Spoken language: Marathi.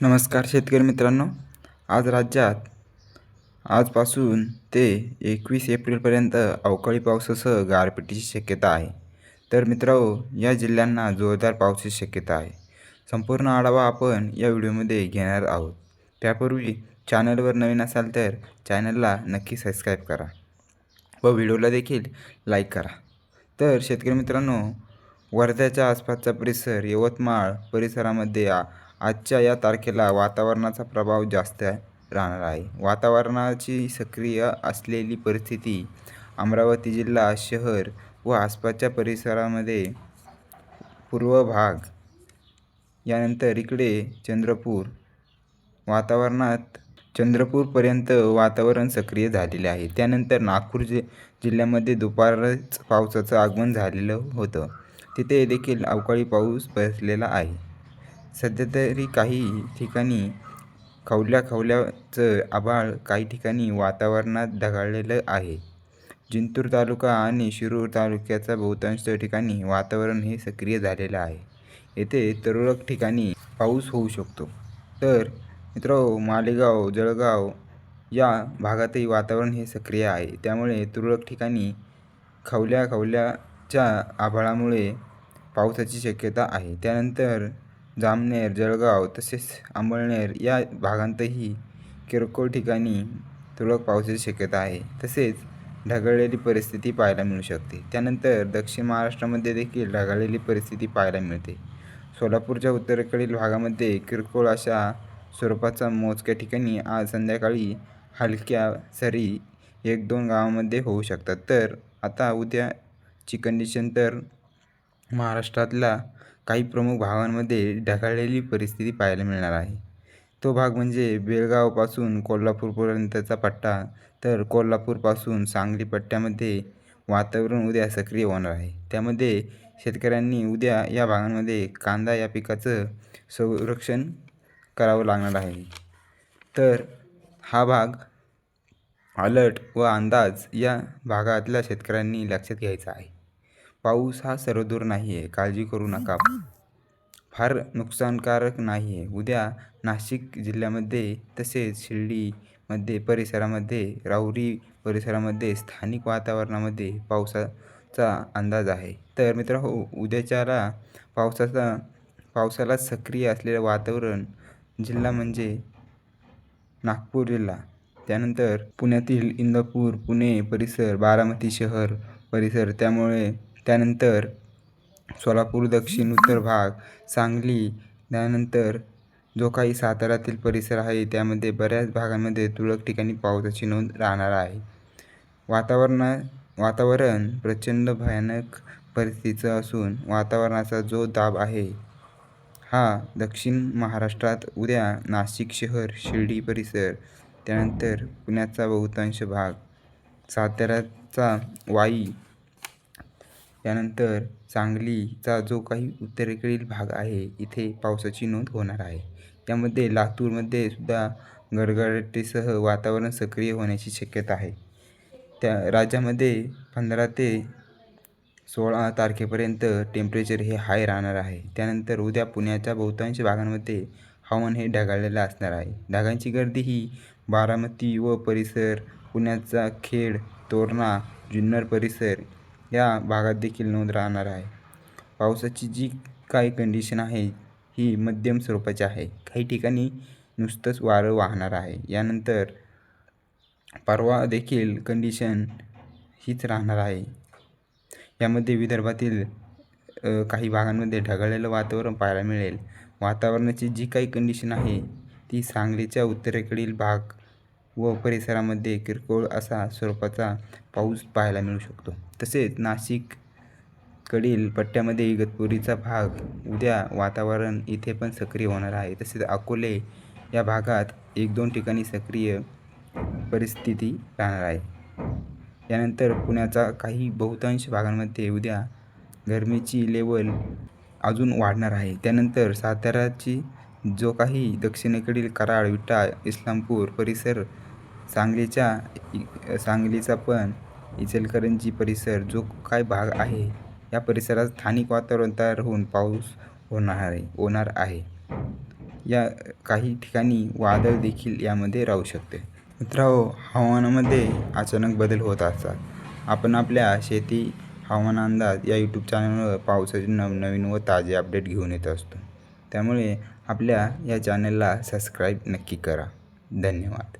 नमस्कार शेतकरी मित्रांनो आज राज्यात आजपासून ते एकवीस एप्रिलपर्यंत अवकाळी पावसासह गारपिटीची शक्यता आहे. तर मित्रांनो या जिल्ह्यांना जोरदार पावसाची शक्यता आहे. संपूर्ण आढावा आपण या व्हिडिओमध्ये घेणार आहोत. त्यापूर्वी चॅनलवर नवीन असाल तर चॅनलला नक्की सबस्क्राईब करा व व्हिडिओला देखील लाईक करा. तर शेतकरी मित्रांनो वर्ध्याच्या आसपासचा परिसर यवतमाळ परिसरामध्ये आजच्या या तारखेला वातावरणाचा प्रभाव जास्त राहणार आहे. वातावरणाची सक्रिय असलेली परिस्थिती अमरावती जिल्हा शहर व आसपासच्या परिसरामध्ये पूर्व भाग यानंतर इकडे चंद्रपूर वातावरणात चंद्रपूरपर्यंत वातावरण सक्रिय झालेले आहे. त्यानंतर नागपूर जि जिल्ह्यामध्ये दुपारच पावसाचं आगमन झालेलं होतं. तिथे देखील अवकाळी पाऊस बसलेला आहे. सध्या तरी काही ठिकाणी खवल्या खवल्याचं आभाळ काही ठिकाणी वातावरणात ढगाळलेलं आहे. जिंतूर तालुका आणि शिरूर तालुक्याच्या बहुतांश ठिकाणी वातावरण हे सक्रिय झालेलं आहे. येथे तुरळक ठिकाणी पाऊस होऊ शकतो. तर मित्रांनो मालेगाव जळगाव या भागातही वातावरण हे सक्रिय आहे. त्यामुळे तुरळक ठिकाणी खवल्या खवल्याच्या आभाळामुळे पावसाची शक्यता आहे. त्यानंतर जामनेर जळगाव तसेच अंबळनेर या भागांतही किरकोळ ठिकाणी तुरळक पावसाची शक्यता आहे. तसेच ढगाळलेली परिस्थिती पाहायला मिळू शकते. त्यानंतर दक्षिण महाराष्ट्रामध्ये देखील ढगाळलेली परिस्थिती पाहायला मिळते. सोलापूरच्या उत्तरेकडील भागामध्ये किरकोळ अशा स्वरूपाचा मोजक्या ठिकाणी आज संध्याकाळी हलक्या सरी एक दोन गावामध्ये होऊ शकतात. तर आता उद्याची कंडिशन तर महाराष्ट्रातला काही प्रमुख भागांमध्ये ढगाळलेली परिस्थिती पाहायला मिळणार आहे. तो भाग म्हणजे बेळगावपासून कोल्हापूरपर्यंतचा पट्टा. तर कोल्हापूरपासून सांगली पट्ट्यामध्ये वातावरण उद्या सक्रिय होणार आहे. त्यामध्ये शेतकऱ्यांनी उद्या या भागांमध्ये कांदा या पिकाचं संरक्षण करावं लागणार आहे. तर हा भाग अलर्ट व अंदाज या भागातल्या शेतकऱ्यांनी लक्षात घ्यायचा आहे. पाऊस हा सर्वदूर नाही आहे काळजी करू नका. फार नुकसानकारक नाही आहे उद्या नाशिक जिल्ह्यामध्ये तसेच शिर्डीमध्ये परिसरामध्ये राहुरी परिसरामध्ये स्थानिक वातावरणामध्ये पावसाचा अंदाज आहे. तर मित्र हो उद्याच्याला पावसाचा पावसाला सक्रिय असलेलं वातावरण जिल्हा म्हणजे नागपूर जिल्हा. त्यानंतर पुण्यातील इंदापूर पुणे परिसर बारामती शहर परिसर. त्यामुळे त्यानंतर सोलापूर दक्षिण उत्तर भाग सांगली त्यानंतर जो काही साताऱ्यातील परिसर आहे त्यामध्ये बऱ्याच भागांमध्ये तुरळक ठिकाणी पावसाची नोंद राहणार आहे. वातावरणा वातावरण प्रचंड भयानक परिस्थितीचं असून वातावरणाचा जो दाब आहे हा दक्षिण महाराष्ट्रात उद्या नाशिक शहर शिर्डी परिसर त्यानंतर पुण्याचा बहुतांश भाग साताऱ्याचा वाई त्यानंतर सांगलीचा जो काही उत्तरेकडील भाग आहे इथे पावसाची नोंद होणार आहे. त्यामध्ये लातूरमध्ये सुद्धा गडगडाटीसह वातावरण सक्रिय होण्याची शक्यता आहे. त्या राज्यामध्ये पंधरा ते सोळा तारखेपर्यंत टेम्परेचर हे हाय राहणार आहे. त्यानंतर उद्या पुण्याच्या बहुतांश भागांमध्ये हवामान हे ढगाळलेलं असणार आहे. ढगांची गर्दी ही बारामती व परिसर पुण्याचा खेड तोरणा जुन्नर परिसर या भागात देखील नोंद राहणार आहे. पावसाची जी काही कंडिशन आहे ही मध्यम स्वरूपाची आहे. काही ठिकाणी नुसतंच वारं वाहणार आहे. यानंतर परवा देखील कंडिशन हीच राहणार आहे. यामध्ये विदर्भातील काही भागांमध्ये ढगाळलेलं वातावरण पाहायला मिळेल. वातावरणाची जी काही कंडिशन आहे ती सांगलीच्या उत्तरेकडील भाग व परिसरामध्ये किरकोळ असा स्वरूपाचा पाऊस पाहायला मिळू शकतो. तसेच नाशिककडील पट्ट्यामध्ये इगतपुरीचा भाग उद्या वातावरण इथे पण सक्रिय होणार आहे. तसेच अकोले या भागात एक दोन ठिकाणी सक्रिय परिस्थिती राहणार आहे. यानंतर पुण्याचा काही बहुतांश भागांमध्ये उद्या गरमीची लेवल अजून वाढणार आहे. त्यानंतर साताऱ्याची जो काही दक्षिणेकडील कराड विटा इस्लामपूर परिसर सांगलीच्या सांगलीचा पण इचलकरंजी परिसर जो काय भाग आहे या परिसरात स्थानिक वातावरण तयार होऊन पाऊस होणार आहे होणार आहे. या काही ठिकाणी वादळ देखील यामध्ये राहू शकते. मित्रांनो हवामानामध्ये अचानक बदल होत असतात. आपण आपल्या शेती हवामान अंदाज या यूट्यूब चॅनलवर पावसाचे नवनवीन व ताजे अपडेट घेऊन येत असतो. त्यामुळे आपल्या या चॅनलला सबस्क्राईब नक्की करा. धन्यवाद.